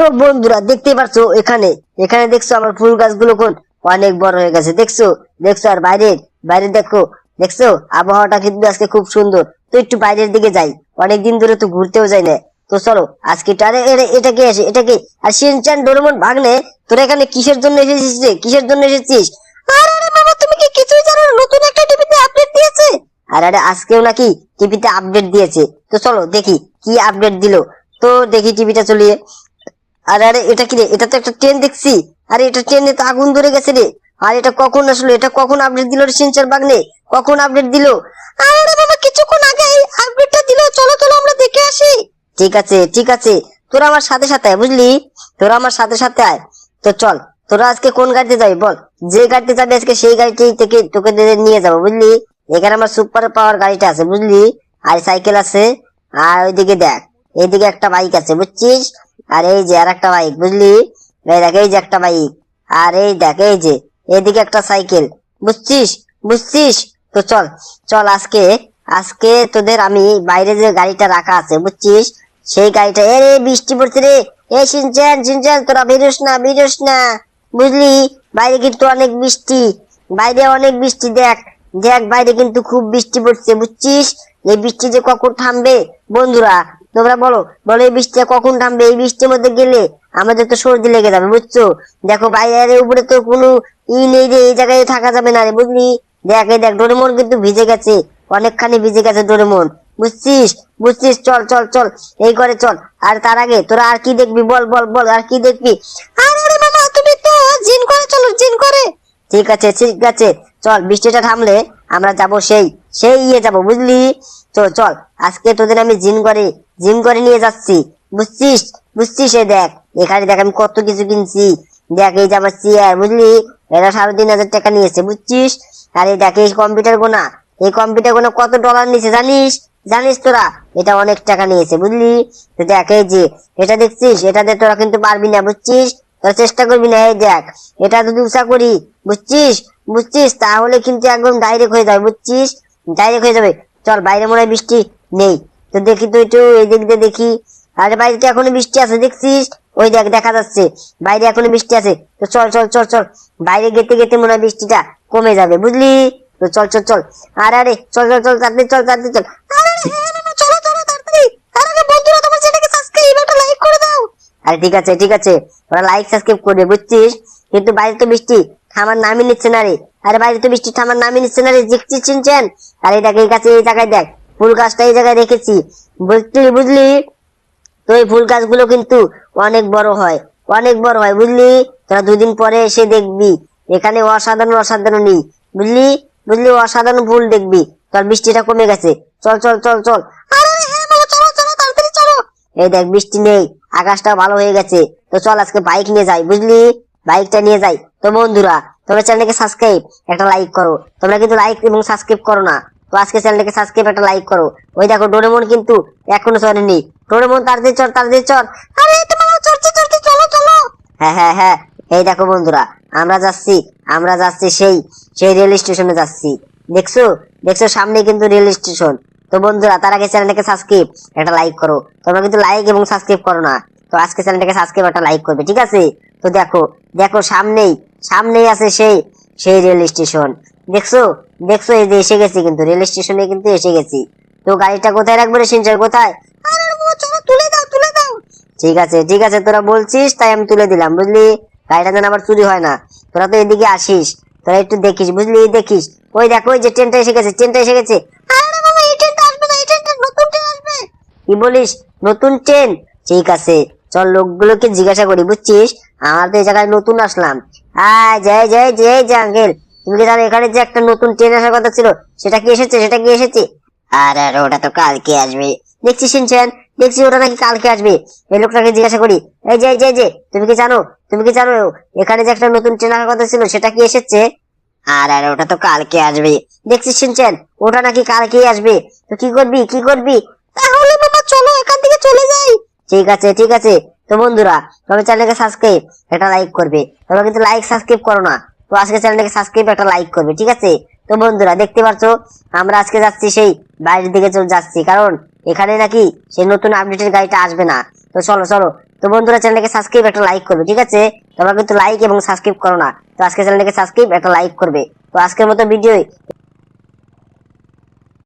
তো বন্ধুরা দেখতে পাচ্ছো এখানে। এখানে দেখছ আমার ফুল গাছগুলো কোন? অনেক বড় হয়ে গেছে দেখছ? দেখছ আর বাইরে বাইরে দেখো দেখছ? আবহাওয়াটা কিন্তু আজকে খুব সুন্দর। তো একটু বাইরের দিকে যাই। অনেকদিন ধরে তো ঘুরতেও যাই না। তো চলো আজকে আরে, এটা কে আসে? এটা কে? আর সিনচান ডোরেমন ভাগ্নে তোরা এখানে কিসের জন্য এসেছিস রে? কিসের জন্য এসেছিস? আরে বাবা তুমি কি কিছুই জানো নতুন একটা টিভিতে আপডেট দিয়েছে। আরে আরে আজকেও নাকি টিভিতে আপডেট দিয়েছে। তো চলো দেখি কি আপডেট দিলো। তো দেখি টিভিটা চলিয়ে। আরে আরে, এটা কি রে? এটা তো একটা ট্রেন দেখছি। আরে, এটা ট্রেনে তো আগুন ধরে গেছে রে। আর এটা কখন আসলো? এটা কখন আপডেট দিল রে সিনচার বাগনে? কখন আপডেট দিল? আরে বাবা, কিছুক্ষণ আগে আপডেটটা দিল। চলো চলো, আমরা দেখে আসি। ঠিক আছে ঠিক আছে। তোরা আমার সাথে সাথে আয়, বুঝলি? তোরা আমার সাথে সাথে আয়। তো চল, তোরা আজকে কোন গাড়িতে যাবি বল? যে গাড়িতে যাবি আজকে সেই গাড়িটি থেকে তোকে নিয়ে যাব, বুঝলি? এখানে আমার সুপার পাওয়ার গাড়িটা আছে, বুঝলি? আর সাইকেল আছে। আর ওইদিকে দেখ এইদিকে একটা বাইক আছে, বুঝছিস? আর এই যে আর একটা বাইক, বুঝলি? এই এই যে একটা বাইক, আর এই দেখ, এই যে এইদিকে একটা সাইকেল। বুঝছিস? বুঝছিস? তো চল চল আজকে আজকে তোদের আমি বাইরে যে গাড়িটা রাখা আছে, বুঝছিস? সেই গাড়িটা, এ রে, বৃষ্টি পড়ছে রে। এ সিনচান সিনচান তোরা বেরোস না বেরোস না। বুঝলি? বাইরে কিন্তু অনেক বৃষ্টি। বাইরে অনেক বৃষ্টি, দেখ। দেখ, বাইরে কিন্তু খুব বৃষ্টি পড়ছে, বুঝছিস? এই বৃষ্টি যে কখন থামবে? বন্ধুরা তোমরা বলো বলো এই বৃষ্টিটা কখন থামবে? এই বৃষ্টির মধ্যে গেলে আমাদের তো সর্দি লেগে যাবে, বুঝছ? দেখো বাইরের উপরে তো কোনো ই নেই রে, এই জায়গায় থাকা যাবে না রে, বুঝলি? দেখ, এই দেখ, ডোরেমন কিন্তু ভিজে গেছে, অনেকখানি ভিজে গেছে ডোরেমন, বুঝছিস? বুঝছিস? চল চল চল, এই করে চল। আর তার আগে তোরা আর কি দেখবি? বল বল বল, আর কি দেখবি? আরে বাবা তুমি তো জিন করে চলো, জিন করে। ঠিক আছে ঠিক আছে, চল, বৃষ্টিটা থামলে আমরা যাব সেই সেই ইয়ে যাব, বুঝলি? তো চল, আজকে তোদের আমি জিম করে জিম করে নিয়ে যাচ্ছি। বুঝছিস? বুঝছিস এই দেখ, এখানে দেখ আমি কত কিছু কিনছি। দেখ এই যে আমার চেয়ার বুঝলি? এটা সাড়ে তিন হাজার টাকা নিয়েছে, বুঝছিস? আর এই দেখ, এই কম্পিউটার গোনা এই কম্পিউটার গোনা কত ডলার নিয়েছে জানিস? জানিস তোরা, এটা অনেক টাকা নিয়েছে, বুঝলি? তো দেখ, এই যে, এটা দেখছিস? এটাতে তোরা কিন্তু পারবি না, বুঝছিস? তোরা চেষ্টা করবি না, এই দেখ, এটা যদি উষা করি, বুঝছিস? বুঝছিস? তাহলে কিন্তু একদম ডাইরেক্ট হয়ে যাবে, বুঝছিস? ডাইরেক্ট হয়ে যাবে। চল, বাইরে মনে হয় বৃষ্টি নেই। তো দেখি তো একটু দিক দিয়ে দেখি। আরে বাইরে তো এখনও বৃষ্টি আছে, দেখছিস? ওই দেখ, দেখা যাচ্ছে। বাইরে এখনও বৃষ্টি আছে। তো চল চল চল চল। বাইরে গেতে গেতে মনে হয় বৃষ্টিটা কমে যাবে, বুঝলি? তো চল চল চল। আরে আরে, চল চল চল, তাড়াতাড়ি চল তাড়াতাড়ি চল। আরে ঠিক আছে ঠিক আছে। ওরা লাইক সাবস্ক্রাইব করবে, বুঝছিস? কিন্তু বাইরে তো বৃষ্টি। থামার নামই নিচ্ছে না রে। আরে বাইরে তো বৃষ্টি থামার নামই নিচ্ছে না রে দেখছিস চিনছেন আর দেখ, এই গাছে এই জায়গায় দেখ, ফুল গাছটা এই জায়গায় রেখেছি। বুঝলি বুঝলি? তো এই ফুল গাছগুলো কিন্তু অনেক বড় হয়, অনেক বড় হয়, বুঝলি? তোরা দুদিন পরে এসে দেখবি, এখানে অসাধারণ অসাধারণ নেই বুঝলি? বুঝলি, অসাধারণ ফুল দেখবি, তোর বৃষ্টিটা কমে গেছে। চল চল চল, চলো। এই দেখ, বৃষ্টি নেই আকাশটা ভালো হয়ে গেছে। তো চল আজকে বাইক নিয়ে যাই, বুঝলি? বাইকটা নিয়ে যাই। তো বন্ধুরা তোমরা চ্যানেলকে সাবস্ক্রাইব একটা লাইক করো। তোমরা কিন্তু লাইক এবং সাবস্ক্রাইব করো না। তো আজকে চ্যানেলটাকে সাবস্ক্রাইব একটা লাইক করো। ওই দেখো ডোরেমন কিন্তু এখনও চলেনি ডোরেমন তাড়াতাড়ি চল তাড়াতাড়ি চল আরে, তোমার চলছে চলো চলো। হ্যাঁ হ্যাঁ হ্যাঁ। এই দেখো বন্ধুরা, আমরা যাচ্ছি আমরা যাচ্ছি সেই সেই রেল স্টেশনে যাচ্ছি। দেখছ? দেখছ, সামনে কিন্তু রেল স্টেশন তো বন্ধুরা, তার আগে চ্যানেলটাকে সাবস্ক্রাইব একটা লাইক করো। তোমরা কিন্তু লাইক এবং সাবস্ক্রাইব করো না। তো আজকে চ্যানেলটাকে সাবস্ক্রাইব একটা লাইক করবে, ঠিক আছে? তো দেখো দেখো, সামনেই সামনেই আছে সেই সেই রেল স্টেশন। দেখছ? দেখছ, এই যে এসে গেছি কিন্তু, রেল স্টেশনে কিন্তু এসে গেছি। তো গাড়িটা কোথায় রাখবে রে সিনচার কোথায়? তুলে দাও তুলে দাও। ঠিক আছে ঠিক আছে, তোরা বলছিস, তাই আমি তুলে দিলাম, বুঝলি? গাড়িটা যেন আবার চুরি হয় না। তোরা তো এদিকে আসিস, তোরা একটু দেখিস, বুঝলি? দেখিস। ওই দেখো, ওই যে ট্রেনটা এসে গেছে, ট্রেনটা এসে গেছে। কি বলিস? নতুন ট্রেন? ঠিক আছে, চল লোকগুলোকে জিজ্ঞাসা করি, বুঝছিস? এই জায়গায় নতুন আসলাম। আয়, জয় জয় জয় আঙ্কেল তুমি কি জানো এখানে যে একটা নতুন ট্রেন আসার কথা ছিল? সেটা কি এসেছে? সেটা কি এসেছে? আর আর, ওটা তো কালকে আসবে। দেখছি, শুনছেন? দেখছি ওটা নাকি কালকে আসবে। এই লোকটাকে জিজ্ঞাসা করি, এই যে যে যে তুমি কি জানো? তুমি কি জানো এখানে যে একটা নতুন ট্রেন আসার কথা ছিল, সেটা কি এসেছে? আর আর, ওটা তো কালকে আসবে। দেখছি, শুনছেন? ওটা নাকি কালকেই আসবে। তো কি করবি? কি করবি? তাহলে বাবা চলো এখান থেকে চলে যাই। ঠিক আছে ঠিক আছে। তো বন্ধুরা, তোমরা চ্যানেলকে সাবস্ক্রাইব একটা লাইক করবে। তোমরা কিন্তু লাইক সাবস্ক্রাইব করো না। তো আজকে চ্যানেলটাকে সাবস্ক্রাইব একটা লাইক করবে, ঠিক আছে? তো বন্ধুরা, দেখতে পাচ্ছ, আমরা আজকে যাচ্ছি সেই বাইরের দিকে চলে যাচ্ছি। কারণ এখানে নাকি সেই নতুন আপডেটের গাড়িটা আসবে না। তো চলো চলো। তো বন্ধুরা, চ্যানেলটাকে সাবস্ক্রাইব একটা লাইক করবে, ঠিক আছে? তোমরা কিন্তু লাইক এবং সাবস্ক্রাইব করো না। তো আজকে চ্যানেলটাকে সাবস্ক্রাইব একটা লাইক করবে। তো আজকের মতো ভিডিও